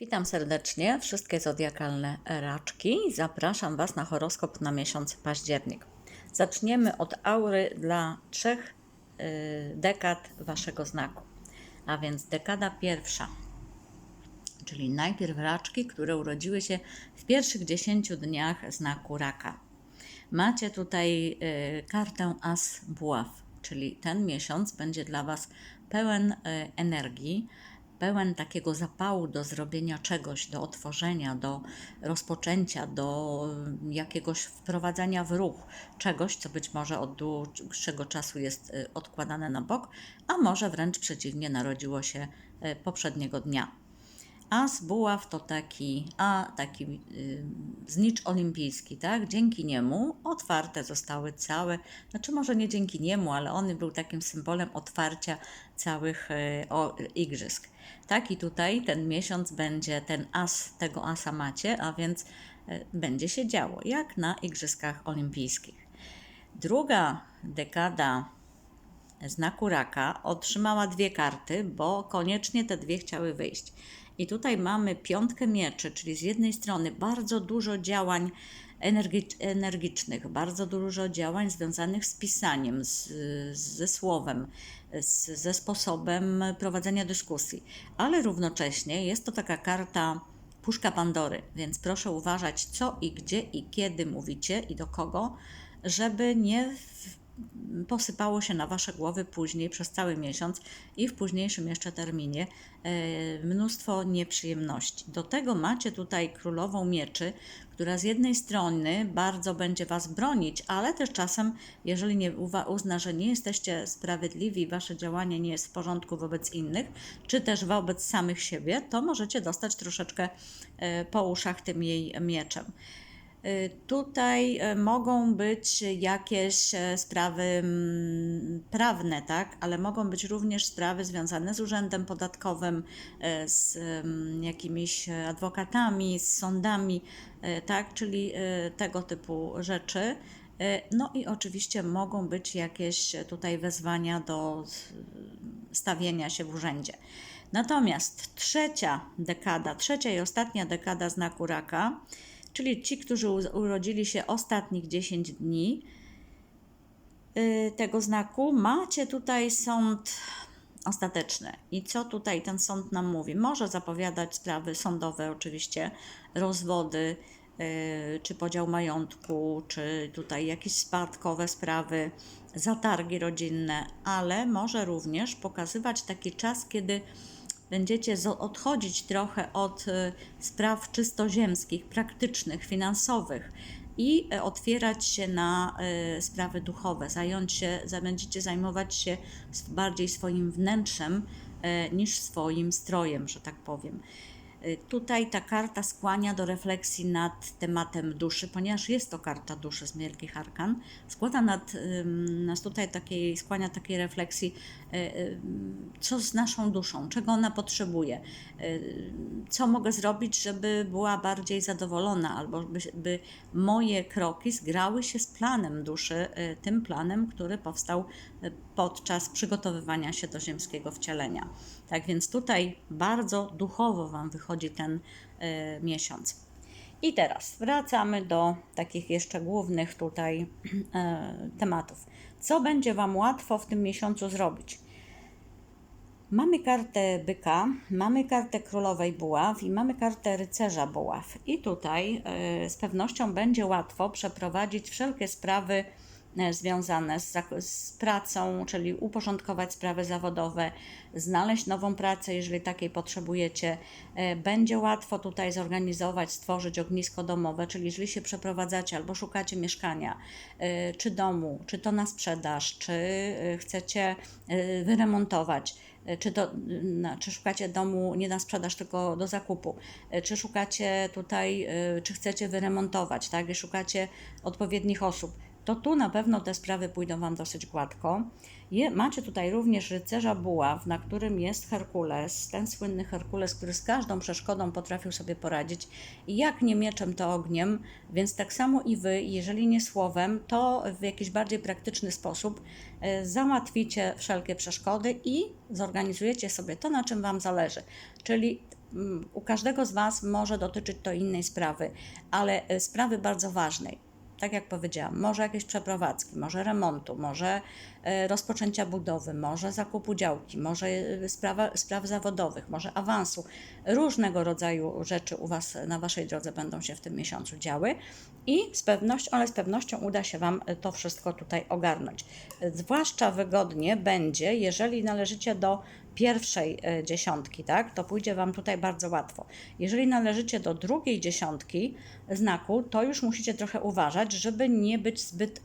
Witam serdecznie wszystkie zodiakalne raczki. Zapraszam Was na horoskop na miesiąc październik. Zaczniemy od aury dla trzech y, dekad Waszego znaku. A więc dekada pierwsza, czyli najpierw raczki, które urodziły się w pierwszych 10 dniach znaku raka. Macie tutaj y, kartę As Buław, czyli ten miesiąc będzie dla Was pełen y, energii, pełen takiego zapału do zrobienia czegoś, do otworzenia, do rozpoczęcia, do jakiegoś wprowadzania w ruch czegoś, co być może od dłuższego czasu jest y, odkładane na bok, a może wręcz przeciwnie, narodziło się y, poprzedniego dnia. As buław to taki, a taki y, znicz olimpijski, tak? Dzięki niemu otwarte zostały całe, znaczy może nie dzięki niemu, ale on był takim symbolem otwarcia całych y, o, igrzysk. Tak i tutaj ten miesiąc będzie, ten as, tego asa macie, a więc y, będzie się działo, jak na igrzyskach olimpijskich. Druga dekada znaku raka otrzymała dwie karty, bo koniecznie te dwie chciały wyjść. I tutaj mamy piątkę mieczy, czyli z jednej strony bardzo dużo działań energi- energicznych, bardzo dużo działań związanych z pisaniem, z, ze słowem, z, ze sposobem prowadzenia dyskusji, ale równocześnie jest to taka karta puszka Pandory, więc proszę uważać, co i gdzie i kiedy mówicie i do kogo, żeby nie posypało się na Wasze głowy później przez cały miesiąc i w późniejszym jeszcze terminie e, mnóstwo nieprzyjemności. Do tego macie tutaj królową mieczy, która z jednej strony bardzo będzie Was bronić, ale też czasem, jeżeli nie uzna, że nie jesteście sprawiedliwi, Wasze działanie nie jest w porządku wobec innych, czy też wobec samych siebie, to możecie dostać troszeczkę e, po uszach tym jej mieczem. Y, Tutaj y, mogą być jakieś e, sprawy mm, prawne, tak, ale mogą być również sprawy związane z urzędem podatkowym, z mm, jakimiś adwokatami, z sądami, tak, czyli tego typu rzeczy. No i oczywiście mogą być jakieś tutaj wezwania do stawienia się w urzędzie. Natomiast trzecia dekada, trzecia i ostatnia dekada znaku raka, czyli ci, którzy urodzili się ostatnich 10 dni y, tego znaku, macie tutaj sąd ostateczny. I co tutaj ten sąd nam mówi? Może zapowiadać sprawy sądowe, oczywiście, rozwody, y, czy podział majątku, czy tutaj jakieś spadkowe sprawy, zatargi rodzinne, ale może również pokazywać taki czas, kiedy będziecie odchodzić trochę od y, spraw czysto ziemskich, praktycznych, finansowych i e, otwierać się na y, sprawy duchowe, zająć się, będziecie zajmować się bardziej swoim wnętrzem e, niż swoim strojem, że tak powiem. Tutaj ta karta skłania do refleksji nad tematem duszy, ponieważ jest to karta duszy z Wielkich Arkan. Składa nad, nas tutaj takiej, skłania takiej refleksji, y, y, co z naszą duszą, czego ona potrzebuje, y, co mogę zrobić, żeby była bardziej zadowolona, albo by, by moje kroki zgrały się z planem duszy, tym planem, który powstał podczas przygotowywania się do ziemskiego wcielenia. Tak więc tutaj bardzo duchowo Wam wychodzi ten y, miesiąc. I teraz wracamy do takich jeszcze głównych tutaj e, tematów. Co będzie Wam łatwo w tym miesiącu zrobić? Mamy kartę byka, mamy kartę królowej buław i mamy kartę rycerza buław. I tutaj e, z pewnością będzie łatwo przeprowadzić wszelkie sprawy związane z, z pracą, czyli uporządkować sprawy zawodowe, znaleźć nową pracę, jeżeli takiej potrzebujecie. E, Będzie łatwo tutaj zorganizować, stworzyć ognisko domowe, czyli jeżeli się przeprowadzacie albo szukacie mieszkania, e, czy domu, czy to na sprzedaż, czy e, chcecie e, wyremontować, e, czy, na, czy szukacie domu nie na sprzedaż, tylko do zakupu, e, czy szukacie tutaj, e, czy chcecie wyremontować, tak, i szukacie odpowiednich osób, to tu na pewno te sprawy pójdą Wam dosyć gładko. Je, macie tutaj również rycerza buław, na którym jest Herkules, ten słynny Herkules, który z każdą przeszkodą potrafił sobie poradzić. I jak nie mieczem, to ogniem, więc tak samo i Wy, jeżeli nie słowem, to w jakiś bardziej praktyczny sposób e, załatwicie wszelkie przeszkody i zorganizujecie sobie to, na czym Wam zależy. Czyli mm, u każdego z Was może dotyczyć to innej sprawy, ale e, sprawy bardzo ważnej tak jak powiedziałam, może jakieś przeprowadzki, może remontu, może e, rozpoczęcia budowy, może zakupu działki, może e, sprawa, spraw zawodowych, może awansu. Różnego rodzaju rzeczy u Was na Waszej drodze będą się w tym miesiącu działy i z pewnością, ale z pewnością uda się Wam to wszystko tutaj ogarnąć. Zwłaszcza wygodnie będzie, jeżeli należycie do pierwszej e, dziesiątki, tak, to pójdzie Wam tutaj bardzo łatwo. Jeżeli należycie do drugiej dziesiątki znaku, to już musicie trochę uważać, żeby nie być zbyt y,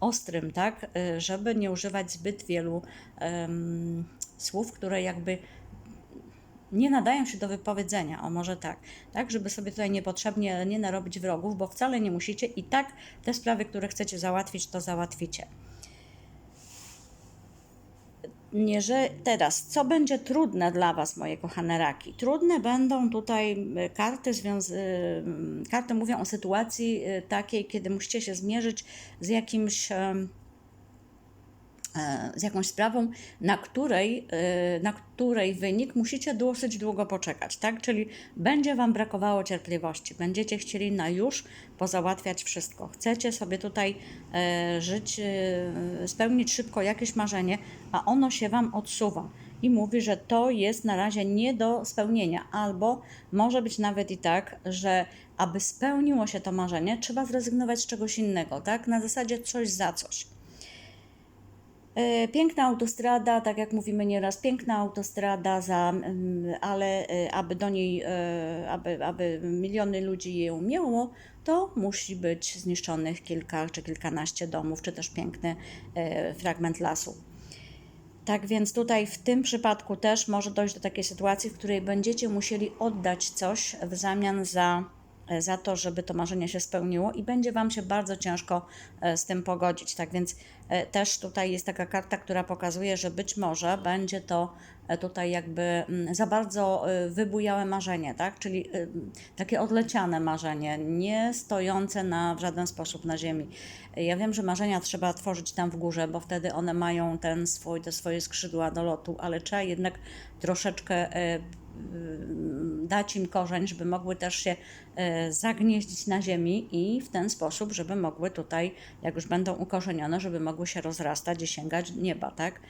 ostrym, tak, y, żeby nie używać zbyt wielu y, słów, które jakby nie nadają się do wypowiedzenia, o może tak, tak, żeby sobie tutaj niepotrzebnie nie narobić wrogów, bo wcale nie musicie i tak te sprawy, które chcecie załatwić, to załatwicie nie, że teraz, co będzie trudne dla Was, moje kochane raki? Trudne będą tutaj e, karty, związ... E, karty mówią o sytuacji e, takiej, kiedy musicie się zmierzyć z jakimś z jakąś sprawą, na której, na której wynik musicie dosyć długo poczekać, tak? Czyli będzie Wam brakowało cierpliwości, będziecie chcieli na już pozałatwiać wszystko. Chcecie sobie tutaj żyć, spełnić szybko jakieś marzenie, a ono się Wam odsuwa i mówi, że to jest na razie nie do spełnienia, albo może być nawet i tak, że aby spełniło się to marzenie, trzeba zrezygnować z czegoś innego, tak? Na zasadzie coś za coś. E, piękna autostrada, tak jak mówimy nieraz, piękna autostrada, za, mm, ale e, aby do niej, e, aby, aby miliony ludzi ją miało, to musi być zniszczonych kilka czy kilkanaście domów, czy też piękny fragment lasu. Tak więc tutaj w tym przypadku też może dojść do takiej sytuacji, w której będziecie musieli oddać coś w zamian za, za to, żeby to marzenie się spełniło i będzie Wam się bardzo ciężko z tym pogodzić. Tak więc E, też tutaj jest taka karta, która pokazuje, że być może będzie to e, tutaj jakby mm, za bardzo e, wybujałe marzenie, tak? czyli takie odleciane marzenie, nie stojące na, w żaden sposób na ziemi. Ja wiem, że marzenia trzeba tworzyć tam w górze, bo wtedy one mają ten swój, te swoje skrzydła do lotu, ale trzeba jednak troszeczkę dać im korzeń, żeby mogły też się e, zagnieździć na ziemi i w ten sposób, żeby mogły tutaj, jak już będą ukorzenione, żeby mogły się rozrastać i sięgać nieba, tak?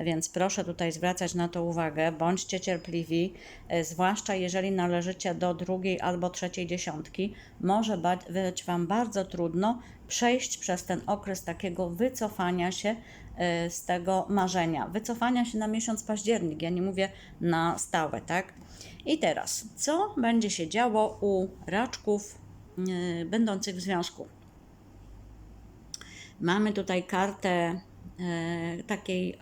Więc proszę tutaj zwracać na to uwagę, bądźcie cierpliwi, e, zwłaszcza jeżeli należycie do drugiej albo trzeciej dziesiątki, może być Wam bardzo trudno przejść przez ten okres takiego wycofania się z tego marzenia, wycofania się na miesiąc październik, ja nie mówię na stałe, tak? I teraz, co będzie się działo u raczków yy, będących w związku? Mamy tutaj kartę yy, takiej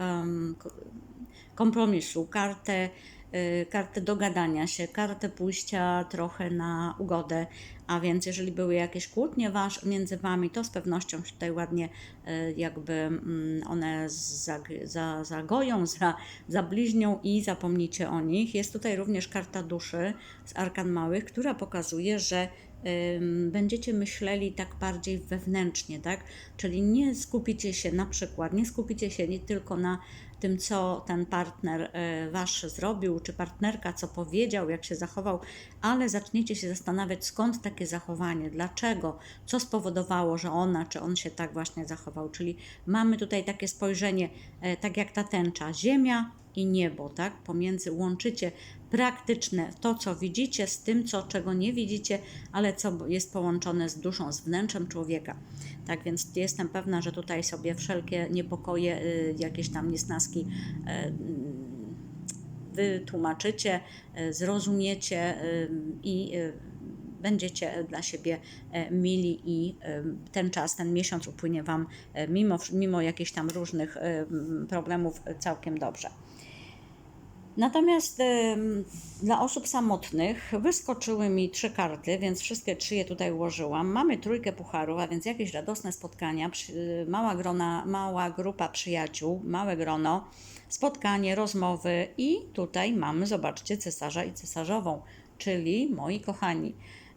kompromisu, kartę Y, kartę dogadania się, kartę pójścia trochę na ugodę, a więc jeżeli były jakieś kłótnie wasz, między Wami, to z pewnością się tutaj ładnie y, jakby mm, one zagoją, za, zabliźnią i zapomnicie o nich. Jest tutaj również karta duszy z arkan małych, która pokazuje, że będziecie myśleli tak bardziej wewnętrznie, tak? Czyli nie skupicie się na przykład, nie skupicie się nie tylko na tym, co ten partner e, wasz zrobił, czy partnerka, co powiedział, jak się zachował, ale zaczniecie się zastanawiać, skąd takie zachowanie, dlaczego, co spowodowało, że ona czy on się tak właśnie zachował. Czyli mamy tutaj takie spojrzenie, e, tak jak ta tęcza, ziemia i niebo, tak? Pomiędzy łączycie praktyczne, to co widzicie z tym, co, czego nie widzicie, ale co jest połączone z duszą, z wnętrzem człowieka. Tak więc jestem pewna, że tutaj sobie wszelkie niepokoje, y, jakieś tam niesnaski y, mm, wytłumaczycie, y, zrozumiecie i będziecie dla siebie mili i ten czas, ten miesiąc upłynie Wam mimo, mimo jakichś tam różnych problemów całkiem dobrze. Natomiast dla osób samotnych wyskoczyły mi trzy karty, więc wszystkie trzy je tutaj ułożyłam. Mamy trójkę pucharów, a więc jakieś radosne spotkania, przy, mała, grona, mała grupa przyjaciół, małe grono, spotkanie, rozmowy i tutaj mamy, zobaczcie, cesarza i cesarzową, czyli moi kochani.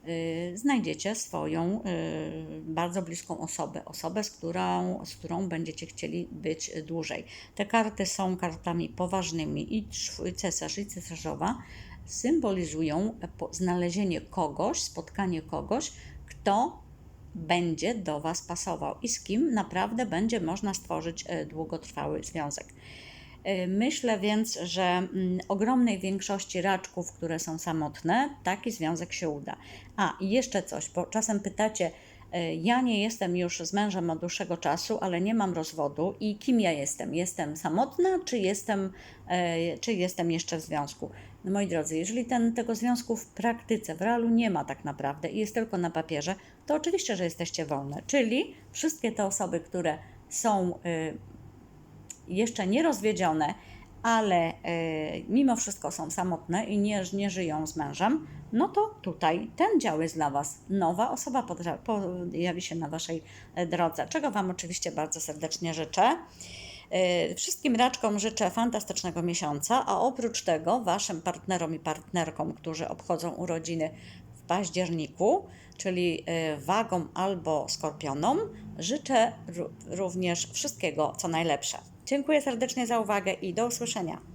Y, znajdziecie swoją y, bardzo bliską osobę, osobę, z którą, z którą będziecie chcieli być dłużej. Te karty są kartami poważnymi i cesarz i cesarzowa symbolizują znalezienie kogoś, spotkanie kogoś, kto będzie do Was pasował i z kim naprawdę będzie można stworzyć e, długotrwały związek. E, Myślę więc, że mm, ogromnej większości raczków, które są samotne, taki związek się uda. A i jeszcze coś, bo czasem pytacie, e, ja nie jestem już z mężem od dłuższego czasu, ale nie mam rozwodu i kim ja jestem? Jestem samotna, czy jestem, e, czy jestem jeszcze w związku? No moi drodzy, jeżeli ten, tego związku w praktyce, w realu nie ma tak naprawdę i jest tylko na papierze, to oczywiście, że jesteście wolne. Czyli wszystkie te osoby, które są y, jeszcze nierozwiedzione, ale e, mimo wszystko są samotne i nie, nie żyją z mężem, no to tutaj ten dział jest dla Was. Nowa osoba pojawi się na Waszej e, drodze, czego Wam oczywiście bardzo serdecznie życzę. E, Wszystkim raczkom życzę fantastycznego miesiąca, a oprócz tego Waszym partnerom i partnerkom, którzy obchodzą urodziny w październiku, czyli wagom albo skorpionom, życzę ró- również wszystkiego, co najlepsze. Dziękuję serdecznie za uwagę i do usłyszenia.